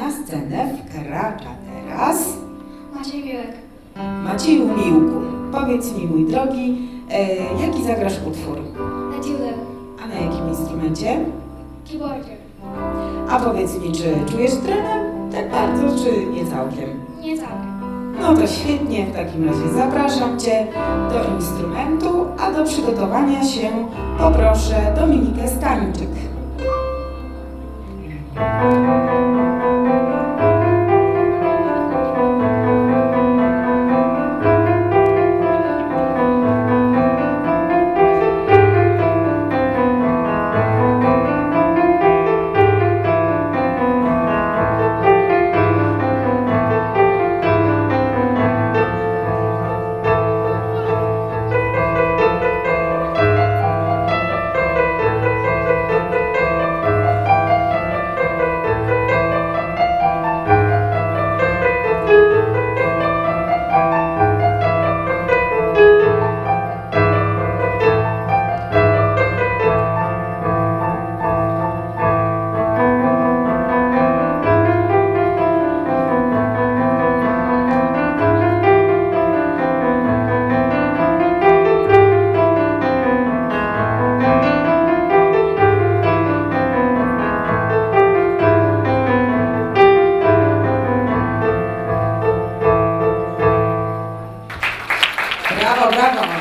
Na scenę wkracza teraz Maciej Miłek. Macieju Miłku, powiedz mi mój drogi, e, jaki zagrasz utwór? Na dziule. A na jakim instrumencie? Keyboardzie. A powiedz mi, czy czujesz trenę tak bardzo, czy nie całkiem? Nie całkiem. No to świetnie, w takim razie zapraszam Cię do instrumentu, a do przygotowania się poproszę Dominikę Stańczyk. Bravo, bravo.